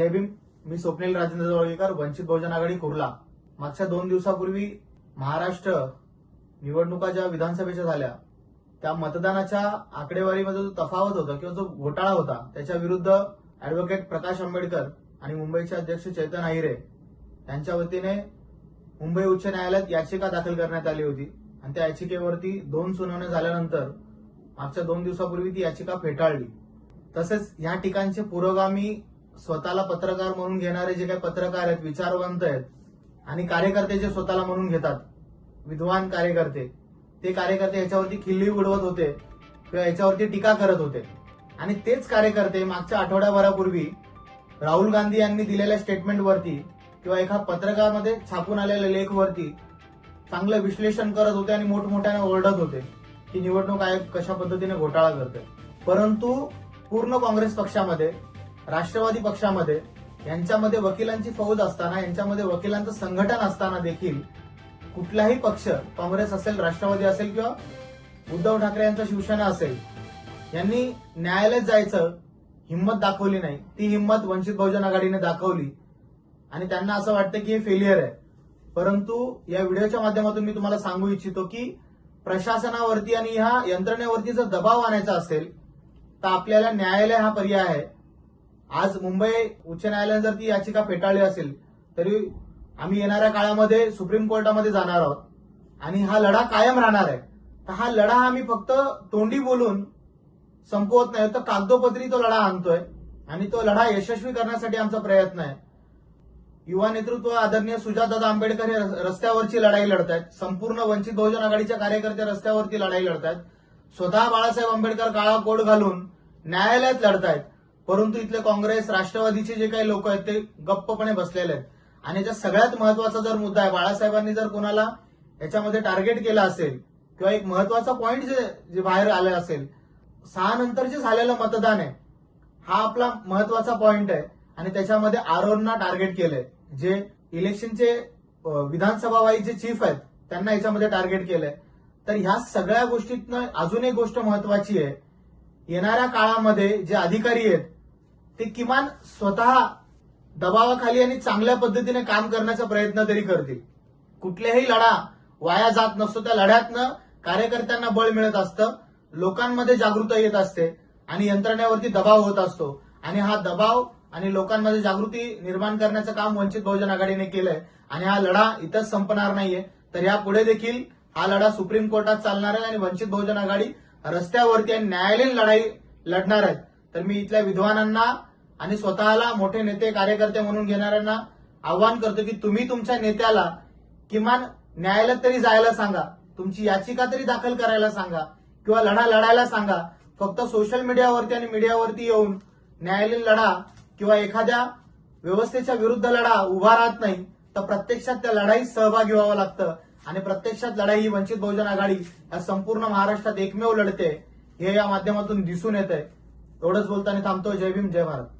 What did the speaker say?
जय भीम मी स्वप्नील राजेंद्र जवळगेकर वंचित बहुजन आघाडी कुर्ला. मागच्या दोन दिवसापूर्वी महाराष्ट्र निवडणुका ज्या विधानसभेच्या झाल्या त्या मतदानाच्या आकडेवारीमध्ये जो तफावत होता किंवा जो घोटाळा होता त्याच्या विरुद्ध अॅडव्होकेट प्रकाश आंबेडकर आणि मुंबईचे अध्यक्ष चैतन आहिरे यांच्या वतीने मुंबई उच्च न्यायालयात याचिका दाखल करण्यात आली होती. आणि त्या याचिकेवरती दोन सुनावण्या झाल्यानंतर मागच्या दोन दिवसापूर्वी ती याचिका फेटाळली. तसेच या ठिकाणचे पुरोगामी स्वतःला पत्रकार म्हणून घेणारे जे काही पत्रकार आहेत विचारवंत आहेत आणि कार्यकर्ते जे स्वतःला म्हणून घेतात विद्वान कार्यकर्ते ते कार्यकर्ते याच्यावरती खिल्ली उडवत होते किंवा याच्यावरती टीका करत होते. आणि तेच कार्यकर्ते मागच्या आठवड्याभरापूर्वी राहुल गांधी यांनी दिलेल्या स्टेटमेंटवरती किंवा एका पत्रकामध्ये छापून आलेल्या लेखवरती चांगलं विश्लेषण करत होते आणि मोठमोठ्याने ओरडत होते की निवडणूक आयोग कशा पद्धतीने घोटाळा करते परंतु पूर्ण काँग्रेस पक्षामध्ये राष्ट्रवादी पक्षामध्ये यांच्यामध्ये वकिलांची फौज असताना यांच्यामध्ये वकिलांचं संघटन असताना देखील कुठलाही पक्ष काँग्रेस असेल राष्ट्रवादी असेल किंवा उद्धव ठाकरे यांचा शिवसेना असेल यांनी न्यायालयात जायचं हिंमत दाखवली नाही. ती हिंमत वंचित बहुजन आघाडीने दाखवली. आणि त्यांना असं वाटतं की हे फेलियर आहे. परंतु या व्हिडिओच्या माध्यमातून मी तुम्हाला सांगू इच्छितो की प्रशासनावरती आणि ह्या यंत्रणेवरती जर दबाव आणायचा असेल तर आपल्याला न्यायालय हा पर्याय आहे. आज मुंबई उच्च न्यायालयानं जर ती याचिका फेटाळली असेल तरी आम्ही येणाऱ्या काळामध्ये सुप्रीम कोर्टामध्ये जाणार आहोत. आणि हा लढा कायम राहणार आहे. तर हा लढा आम्ही फक्त तोंडी बोलून संपवत नाही तर कागदोपत्री तो लढा आणतोय. आणि तो लढा यशस्वी करण्यासाठी आमचा प्रयत्न आहे. युवा नेतृत्व आदरणीय सुजातदादा आंबेडकर हे रस्त्यावरची लढाई लढतायत. संपूर्ण वंचित बहुजन आघाडीच्या कार्यकर्ते रस्त्यावरती लढाई लढतायत. स्वतः बाळासाहेब आंबेडकर काळा कोड घालून न्यायालयात लढतायत. परंतु इथले काँग्रेस राष्ट्रवादीचे जे काही लोक आहेत ते गप्पपणे बसलेले आहेत. आणि याच्या सगळ्यात महत्त्वाचा जर मुद्दा आहे बाळासाहेबांनी जर कोणाला याच्यामध्ये टार्गेट केलं असेल किंवा एक महत्त्वाचा पॉईंट जे जे बाहेर आलं असेल सहा नंतर जे झालेलं मतदान आहे हा आपला महत्त्वाचा पॉईंट आहे. आणि त्याच्यामध्ये आरोना टार्गेट केलंय. जे इलेक्शनचे विधानसभावाईचे विधानसभा चीफ आहेत त्यांना याच्यामध्ये टार्गेट केलंय. तर ह्या सगळ्या गोष्टीतनं अजून एक गोष्ट महत्वाची आहे. येणाऱ्या काळामध्ये जे अधिकारी आहेत ते किमान स्वतः दबावाखाली आणि चांगल्या पद्धतीने काम करण्याचा प्रयत्न तरी करतील. कुठल्याही लढा वाया जात नसतो. त्या लढ्यातनं कार्यकर्त्यांना बळ मिळत असतं. लोकांमध्ये जागृती येत असते आणि यंत्रणेवरती दबाव होत असतो. आणि हा दबाव आणि लोकांमध्ये जागृती निर्माण करण्याचं काम वंचित बहुजन आघाडीने केलंय आणि हा लढा इथंच संपणार नाहीये. तर यापुढे देखील हा लढा सुप्रीम कोर्टात चालणार आहे आणि वंचित बहुजन आघाडी रस्त्यावरती आणि न्यायालयीन लढाई लढणार आहे. तर मी इथल्या विद्वानांना आणि स्वतःला मोठे नेते कार्यकर्ते म्हणून घेणाऱ्यांना आव्हान करतो की तुम्ही तुमच्या नेत्याला किमान न्यायालयात तरी जायला सांगा. तुमची याचिका तरी दाखल करायला सांगा किंवा लढा लढायला सांगा. फक्त सोशल मीडियावरती आणि मीडियावरती येऊन न्यायालयीन लढा किंवा एखाद्या व्यवस्थेच्या विरुद्ध लढा उभा राहत नाही तर प्रत्यक्षात त्या लढाईत सहभागी व्हावं लागतं. आणि प्रत्यक्षात लढाई ही वंचित बहुजन आघाडी या संपूर्ण महाराष्ट्रात एकमेव लढते हे या माध्यमातून दिसून येत आहे एवढंच बोलताना थांबतो जय भीम जय भारत.